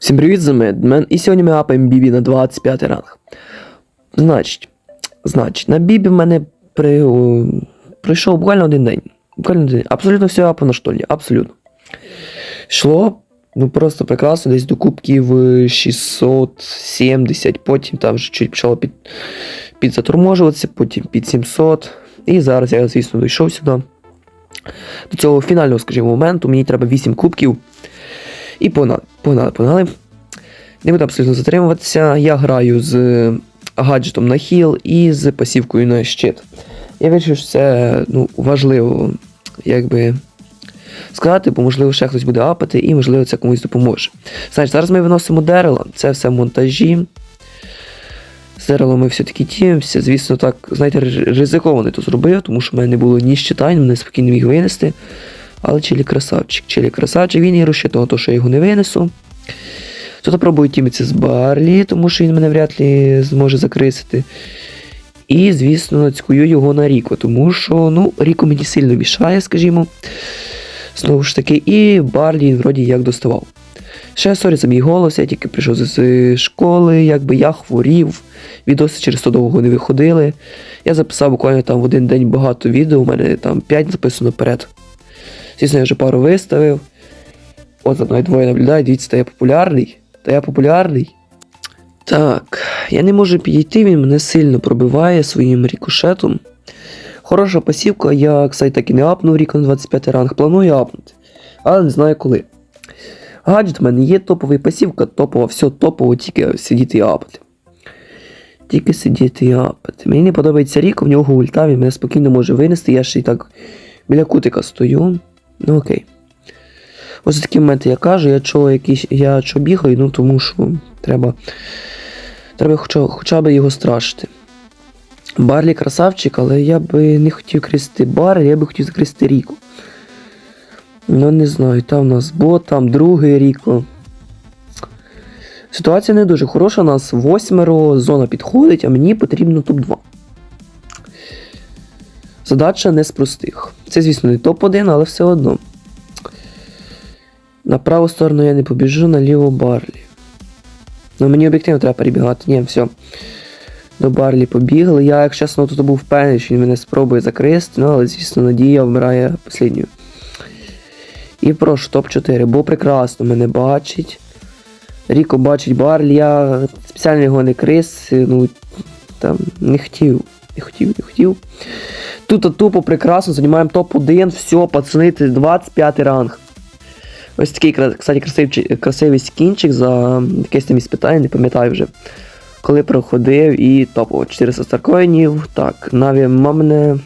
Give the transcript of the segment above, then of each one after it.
Всім привіт, з Медмен. І сьогодні ми апаємо Бібі на 25 ранг. Значить, значить, на Бібі в мене при, о, пройшов буквально один день. Буквально один день. Абсолютно все апано штолі, абсолютно. Йшло ну просто прекрасно, десь до кубків е, 670, потім там вже чуть почало під, підзаторможуватися, потім під 700. І зараз я, звісно, дійшов сюди. До цього фінального, скажімо, моменту мені треба 8 кубків. І погнали, погнали, погнали. Не буду абсолютно затримуватися. Я граю з гаджетом на хіл і з пасівкою на щит. Я вирішив, що це ну, важливо, якби сказати, бо можливо ще хтось буде апати, і можливо це комусь допоможе. Значить, зараз ми виносимо дерева, це все в монтажі. З деревом ми все-таки тімся. Звісно, так, знаєте, ри- ризиковано то зробив, тому що в мене не було ні щита, мене спокійно міг винести. Але Чилі красавчик. Чилі красавчик, він і розчитував то, що я його не винесу. Тут пробую тімитися з Барлі, тому що він мене вряд ли зможе закрисити. І, звісно, нацькую його на Ріко, тому що ну, Ріко мені сильно мішає, скажімо. Знову ж таки, і Барлі вроді як доставав. Ще сорі за мій голос, я тільки прийшов з- школи, якби я хворів, відоси через то довго не виходили. Я записав буквально там в один день багато відео, у мене там 5 записано вперед. Звісно, я вже пару виставив. От за мною двоє наблюдають, дивіться, та я популярний. Та я популярний. Так, я не можу підійти, він мене сильно пробиває своїм рікошетом. Хороша пасівка, я, кстати, так і не апнув рік на 25 ранг, планую апнути. Але не знаю коли. Гаджет в мене є топовий пасівка, топова, все топово, тільки сидіти і апати. Тільки сидіти і апати. Мені не подобається рік, в нього ульта, він мене спокійно може винести, я ще й так біля кутика стою. Ну окей. Ось такі моменти я кажу, я чого якісь, я чого бігаю, ну тому що треба. Треба хоча, хоча б його страшити. Барлі красавчик, але я би не хотів крести Барлі, я би хотів закрести Ріку. Ну не знаю, там у нас бот, там другий Ріко. Ситуація не дуже хороша, у нас восьмеро, зона підходить, а мені потрібно топ-2. Задача не з простих. Це, звісно, не топ-1, але все одно. На праву сторону я не побіжу, на ліву Барлі. Ну мені об'єктивно треба перебігати. Ні, все. До Барлі побігли. Я, як чесно, тут був впевнений, що він мене спробує закристи, ну, але, звісно, надія вмирає останньою. І прошу, топ-4, бо прекрасно мене бачить. Ріко бачить Барлі, я спеціально його не крис, ну там не хотів. Не хотів, не хотів. Тут тупо прекрасно, займаємо топ-1, все, пацани, це 25 ранг. Ось такий, кстати, красивий, красивий скінчик за якесь там із питань, не пам'ятаю вже. Коли проходив і топово 400 старкоїнів. Так, Наві мене.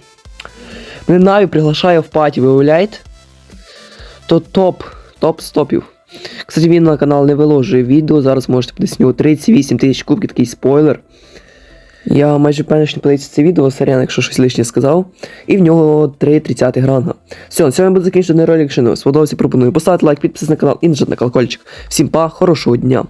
Мене Наві приглашає в паті, виявляєте? То топ, топ стопів. Кстати, він на канал не виложує відео, зараз можете подивитися, у нього 38 тисяч кубків, такий спойлер. Я майже впевнений, що не подивиться це відео, сорян, якщо щось лишнє сказав. І в нього 3 30 ранга. Все, на сьогодні буде закінчений ролик. Якщо не сподобався, пропоную поставити лайк, підписатися на канал і нажати на колокольчик. Всім па, хорошого дня!